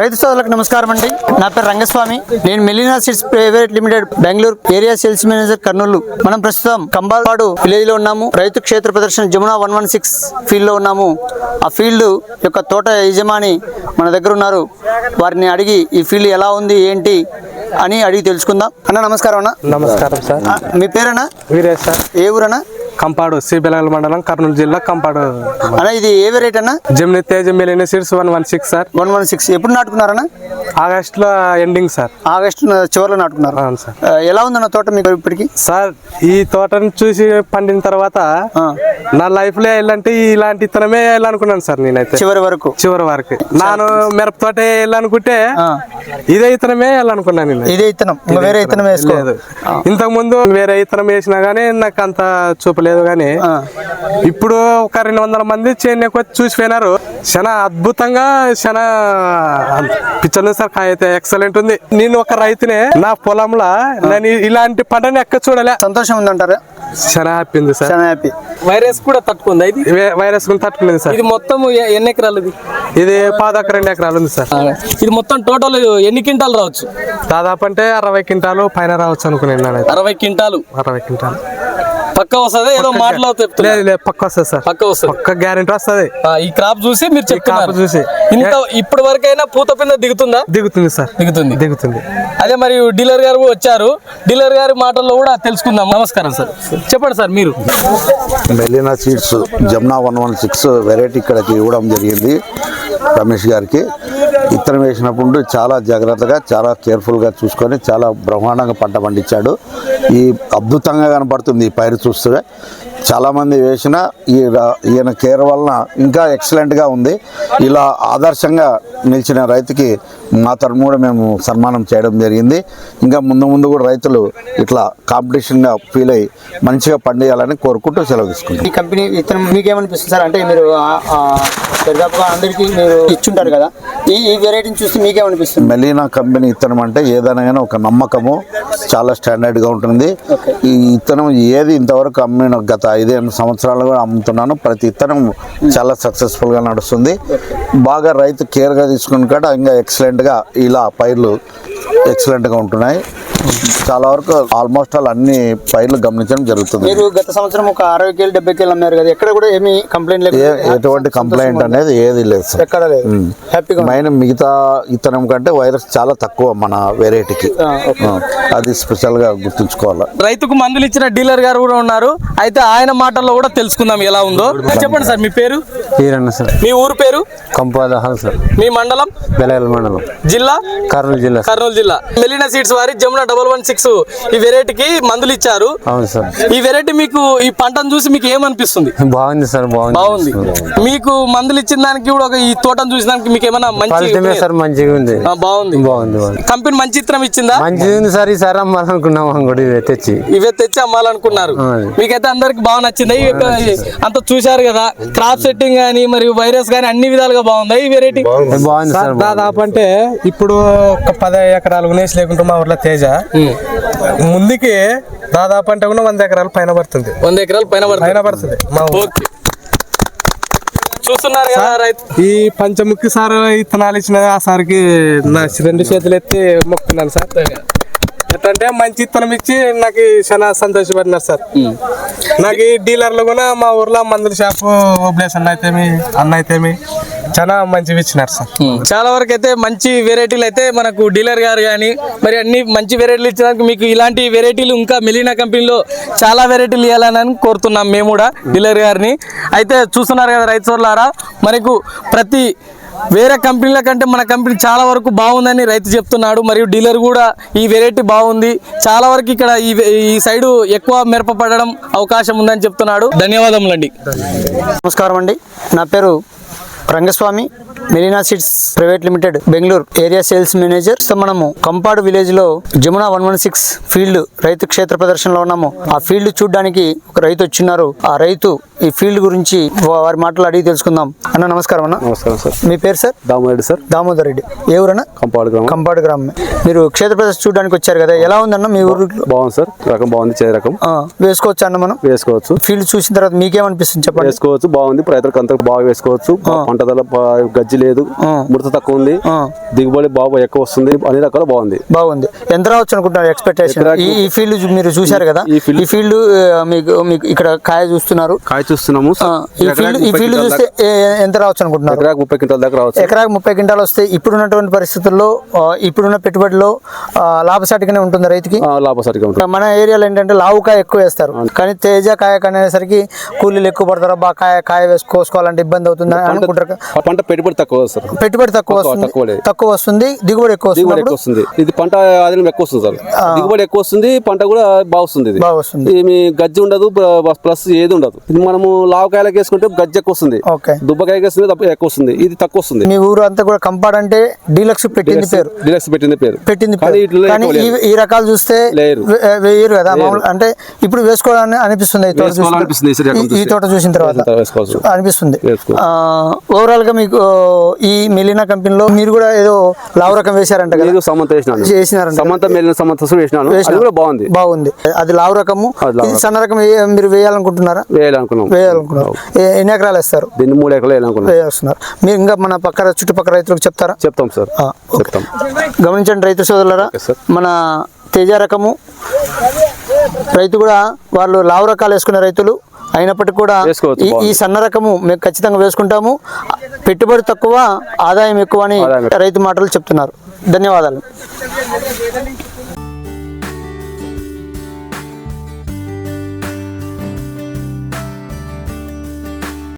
రైతు సోదరులకు నమస్కారం అండి. నా పేరు రంగస్వామి. నేను Melina seeds private limited Bengaluru area sales manager Kurnool. మనం ప్రస్తుతం కంబాల్పాడు విలేజ్లో ఉన్నాము. రైతు క్షేత్ర ప్రదర్శన జమునా వన్ వన్ సిక్స్ ఫీల్డ్లో ఉన్నాము. ఆ ఫీల్డ్ యొక్క తోట యజమాని మన దగ్గర ఉన్నారు. వారిని అడిగి ఈ ఫీల్డ్ ఎలా ఉంది ఏంటి అని అడిగి తెలుసుకుందాం. అన్న నమస్కారం అన్న. నమస్కారం సార్. మీ పేరన్నా? వీరేష్ సార్. ఏ ఊరన్నా? కంపాడు సి బెలగల మండలం కర్నూలు జిల్లా కంపాడు. అన్న ఇది ఏ వెరైటీ అన్న? జమ్ని Teja million seeds one one six sir. One one six. ఎప్పుడు నాటుకున్నారన్న ఆగస్ట్లో ఎండింగ్ సార్. ఆగస్టు చివరిలో నాటుకున్నారు. అవును సార్. ఆ, ఎలా ఉందన్న తోట మీకు ఇప్పటికి? సార్ ఈ తోటను చూసి పండిన తర్వాత నా లైఫ్లో వెళ్ళంటే ఇలాంటి ఇతనమే వెళ్ళాలనుకున్నాను సార్ నేనైతే. చివరి వరకు. చివరి వరకు. నాను మిరప తోట వెళ్ళాలనుకుంటే. ఇదే ఇతనమే వెళ్ళాలనుకున్నాను నేను. ఇదే ఇత్తనం ఇంకా వేరే ఇత్తనం వేసుకో. లేదు. ఇంతకు ముందు వేరే ఇతనం వేసినా గానీ నాకు అంత చూపలేదు. గానీ ఆ. ఇప్పుడు ఒక రెండు వందల మంది చేను వచ్చి చూసిపోయినారు. చాలా అద్భుతంగా చాలా పిచ్చర్ సార్ అయితే ఎక్సలెంట్ ఉంది. నేను ఒక రైతునే నా పొలంలో నేను ఇలాంటి పంటని ఎక్క చూడలే. సంతోషం ఉందంటారా? చాలా హ్యాపీ ఉంది సార్. చాలా హ్యాపీ వైరస్ కూడా తట్టుకుందా ఇది? వైరస్ గురించి తట్టుకునేది సార్. ఇది మొత్తం ఎన్ని ఎకరాలు ఇది ఇది పాదొక రెండు ఎకరాలు ఉంది సార్. ఇది మొత్తం టోటల్ ఎన్ని క్వింటాలు రావచ్చు? దాదాపు అంటే అరవై క్వింటాలు పైన రావచ్చు అనుకున్నాను. అరవై క్వింటాలు. అరవై క్వింటాలు. పక్క వస్తుంది? ఏదో మాటలో లేదు లేదు పక్క వస్తుంది సార్. పక్క వస్తుంది. పక్క గ్యారెంటీ వస్తుంది. ఆ, ఈ క్రాప్ చూసి మీరు చెప్తున్నారు. చూసి. ఇంత ఇప్పటి వరకైనా పూత పింద దిగుతుందా? దిగుతుంది సార్. దిగుతుంది. దిగుతుంది. అదే మరి డీలర్ గారు వచ్చారు. డీలర్ గారి మాటల్లో కూడా తెలుసుకుందాం. నమస్కారం సార్. చెప్పండి సార్ మీరు. Melina seeds Jamuna one one six variety ఇక్కడికి ఇవ్వడం జరిగింది రమేష్ గారికి. ఇత్తనం వేసినప్పుడు చాలా జాగ్రత్తగా చాలా కేర్ఫుల్గా చూసుకొని చాలా బ్రహ్మాండంగా పంట పండించాడు. ఈ అద్భుతంగా కనపడుతుంది ఈ పైరు చూస్తే చాలామంది వేసిన ఈ ఈయన కేర్ వలన ఇంకా ఎక్సలెంట్గా ఉంది. ఇలా ఆదర్శంగా నిలిచిన రైతుకి మా తరఫున కూడా మేము సన్మానం చేయడం జరిగింది. ఇంకా ముందు ముందు కూడా రైతులు ఇట్లా కాంపిటీషన్గా ఫీల్ అయ్యి మంచిగా పండియాలని కోరుకుంటూ సెలవు తీసుకుంటాం ఈ కంపెనీ ఇతను మీకేమనిపిస్తుంది సార్? అంటే మీరు దాదాపుగా అందరికీ మీరు ఇచ్చుంటారు కదా. ఈ వెరైటీని చూస్తే మీకేమనిపిస్తుంది? మెలీనా కంపెనీ ఇత్తనం అంటే ఏదైనా ఒక నమ్మకము చాలా స్టాండర్డ్గా ఉంటుంది. ఈ ఇత్తనం ఏది ఇంతవరకు అమ్మిన గత ఐదేను సంవత్సరాలు కూడా అమ్ముతున్నాను. ప్రతి ఇత్తనం చాలా సక్సెస్ఫుల్గా నడుస్తుంది. బాగా రైతు కేర్గా తీసుకుని కాడ ఇంకా ఎక్సలెంట్గా ఇలా పైర్లు ఎక్సలెంట్గా ఉంటున్నాయి. చాలా వరకు ఆల్మోస్ట్ ఆల్ అన్ని పైర్లు గమనించడం జరుగుతుంది. మీరు గత సంవత్సరం ఒక అరవై కేలు డెబ్బై కేలు అమ్మారు కదా ఎక్కడ కూడా ఏమి కంప్లైంట్ లేదు ఎటువంటి కంప్లైంట్ అనేది ఏది లేదు సార్. ఎక్కడ లేదు. హ్యాపీగా. మెయిన్ మిగతా ఇత్తనం కంటే వైరస్ చాలా తక్కువ మన వెరైటీకి. అది స్పెషల్గా గుర్తుంచుకోవాలి? రైతుకు మందులు ఇచ్చిన డీలర్ గారు కూడా ఉన్నారు. అయితే ఆయన మాటల్లో కూడా తెలుసుకుందాం ఎలా ఉందో. చెప్పండి సార్ మీ పేరు? తీరన్న సార్. మీ ఊరు పేరు? కంపాదహాల్ సార్. మీ మండలం? బెలగల మండలం. జిల్లా? కర్నూలు జిల్లా కర్నూలు జిల్లా. మెలినా సీడ్స్ వారి జమున డబల్ వన్ సిక్స్ ఈ వెరైటీకి మందులు ఇచ్చారు. అవును సార్. ఈ వెరైటీ మీకు ఈ పంటను చూసి మీకు ఏమనిపిస్తుంది? బాగుంది సార్ బాగుంది. మీకు మందులు ఇచ్చిన దానికి కూడా ఒక ఈ తోటను చూసిన దానికి మీకు ఏమైనా మంచి సార్ మంచిగా ఉంది. ఆ, బాగుంది. బాగుంది బాగుంది. కంపెనీ మంచి చిత్రం ఇచ్చిందా? మంచిగా ఉంది సార్ ఈసారి అమ్మాలనుకున్నాం ఇవే తెచ్చి. ఇవే తెచ్చి అమ్మాలనుకున్నారు. మీకైతే అందరికి బాగా నచ్చింది? అంత చూశారు కదా క్రాప్ సెట్టింగ్ గానీ మరియు వైరస్ గానీ అన్ని విధాలుగా బాగుంది ఈ వెరైటీ బాగుంది సార్ దాదాపు అంటే ఇప్పుడు ఒక పది ఎకరాలు ఉనేసి లేకుంటే మా ఊర్లో తేజ. ముందుకి దాదాపు అంటే కూడా వంద ఎకరాలు పైన పడుతుంది వంద ఎకరాలు పైన పైన పడుతుంది మా చూస్తున్నారు కదా ఈ పంచముఖి సార్ ఇత్తనాలు ఇచ్చిన ఆ సార్కి నా రెండు చేతులు ఎత్తి మొక్కున్నాను సార్ ఎట్లంటే మంచి ఇత్తనం ఇచ్చి నాకు చాలా సంతోషపడినారు సార్ నాకు ఈ డీలర్లు కూడా మా ఊర్లో మందుల షాపు ఓబ్లేస్ అన్న అయితేమి అన్న అయితేమి చాలా మంచివి ఇచ్చినారు సార్. చాలా వరకు అయితే మంచి వెరైటీలు అయితే మనకు డీలర్ గారు కానీ మరి అన్ని మంచి వెరైటీలు ఇచ్చడానికి మీకు ఇలాంటి వెరైటీలు ఇంకా మెలీనా కంపెనీలో చాలా వెరైటీలు ఇవ్వాలని కోరుతున్నాం మేము కూడా డీలర్ గారిని. అయితే చూస్తున్నారు కదా రైతు సోర్లారా మనకు ప్రతి వేరే కంపెనీల కంటే మన కంపెనీ చాలా వరకు బాగుందని రైతు చెప్తున్నాడు. మరియు డీలర్ కూడా ఈ వెరైటీ బాగుంది. చాలా వరకు ఇక్కడ ఈ ఈ సైడు ఎక్కువ మిరప పడడం అవకాశం ఉందని చెప్తున్నాడు. ధన్యవాదములండి. నమస్కారం అండి. నా పేరు Rangaswamy Marina seeds private limited Bengaluru area sales manager. So మనము కంపాడు విలేజ్లో Jamuna one one six field రైతు క్షేత్ర ప్రదర్శనలో ఉన్నాము. ఆ ఫీల్డ్ చూడడానికి ఒక రైతు వచ్చిన్నారు. ఆ రైతు ఈ ఫీల్డ్ గురించి వారి మాటలు అడిగి తెలుసుకుందాం. అన్న నమస్కారం అన్న. నమస్కారం సార్. మీ పేరు సార్? దామరెడ్డి సార్. దామోదర్ రెడ్డి. ఏ ఊరన్నా? కంపాడు గ్రామం. కంపాడు గ్రామం మీరు క్షేత్ర ప్రదర్శన చూడడానికి వచ్చారు కదా. ఎలా ఉందన్న మీ ఊరు? బాగుంది సార్. రకం బాగుంది చే రకం. వేసుకోవచ్చా అన్న మనం? వేసుకోవచ్చు. ఫీల్డ్ చూసిన తర్వాత మీకేమనిపిస్తుంది చెప్పండి? వేసుకోవచ్చు బాగుంది. రైతులకు అంతా బాగా వేసుకోవచ్చు. పంట ధర గజ్జి లేదు. ముడత తక్కువ ఉంది. దిగుబడి బాగా ఎక్కువ వస్తుంది. అన్ని రకాలు బాగుంది. బాగుంది. ఎంత రావచ్చు అనుకుంటున్నారు ఎక్స్పెక్టేషన్ ఈ ఫీల్డ్ మీరు చూశారు కదా? ఈ ఫీల్డ్ మీకు మీకు ఇక్కడ కాయ చూస్తున్నారు. కాయ చూస్తున్నాము. ఈ ఫీల్డ్ ఈ ఫీల్డ్ చూస్తే ఎంత రావచ్చు అనుకుంటున్నారు? ఎకరాకు ముప్పై క్వింటాల దాకా రావచ్చు. ఎకరాకు ముప్పై క్వింటాలు వస్తే ఇప్పుడున్నటువంటి పరిస్థితుల్లో ఇప్పుడున్న పెట్టుబడిలో లాభసాటిగానే ఉంటుంది రైతుకి? లాభసాటిగా ఉంటుంది. మన ఏరియాలో ఏంటంటే లావు కాయ ఎక్కువ వేస్తారు. కానీ తేజ కాయ అనేసరికి కూలీలు ఎక్కువ పడతారు. బా కాయ కాయ వేసుకోవాలంటే ఇబ్బంది అవుతుంది అని అనుకుంటారు. పంట పెట్టుబడి తక్కువ సార్. పెట్టుబడి తక్కువ తక్కువ- వస్తుంది. తక్కువ వస్తుంది. దిగుబడి ఎక్కువ దిగుబడి ఎక్కువ వస్తుంది. ఇది పంట ఆదాయం ఎక్కువ వస్తుంది సార్. దిగుబడి ఎక్కువ వస్తుంది పంట కూడా బాగా వస్తుంది ఇది. ఏమి గజ్జి ఉండదు ప్ల- ప్లస్ ఏది ఉండదు. ఇది మనము లావకాయలకు వేసుకుంటే గజ్జి ఎక్కువ వస్తుంది. తప్ప ఎక్కువ వస్తుంది. ఇది తక్కువ వస్తుంది. మీ ఊరు అంతా కూడా కంపాడ్ అంటే డీలక్స్ పెట్టింది పేరు. డిలక్స్ పెట్టింది పేరు. పెట్టింది కానీ ఈ రకాలు చూస్తే వేయరు కదా. అంటే ఇప్పుడు వేసుకోవాలని అనిపిస్తుంది ఈ తోట చూసిన తర్వాత అనిపిస్తుంది. ఓవరాల్గా మీకు ఈ మెలినా కంపెనీలో మీరు కూడా ఏదో లావు రకం వేశారంట కదా? సమంత సమంత మేలిన సమంత సులు వేసినాను అది కూడా బాగుంది. బాగుంది. అది లావు రకము. సన్న రకం మీరు వేయాలనుకుంటున్నారా? వేయాలనుకున్నాం. వేయాలనుకున్నారు ఏ- ఎన్ని ఎకరాలు వేస్తారు? దీన్ని మూడు ఎకరాలు వేయాలనుకున్నాం. వేస్తున్నారు మీరు ఇంకా మన పక్కన చుట్టుపక్కల రైతులకు చెప్తారా? చెప్తాం సార్. చెప్తాం. గమనించండి రైతు సోదరులరా. మన తేజ రకము. రైతు కూడా వాళ్ళు లావు రకాలు వేసుకునే రైతులు. అయినప్పటికీ కూడా ఈ-. సన్న రకము మేము ఖచ్చితంగా వేసుకుంటాము పెట్టుబడి తక్కువ ఆదాయం ఎక్కువ అని. రైతు మాటలు చెప్తున్నారు ధన్యవాదాలు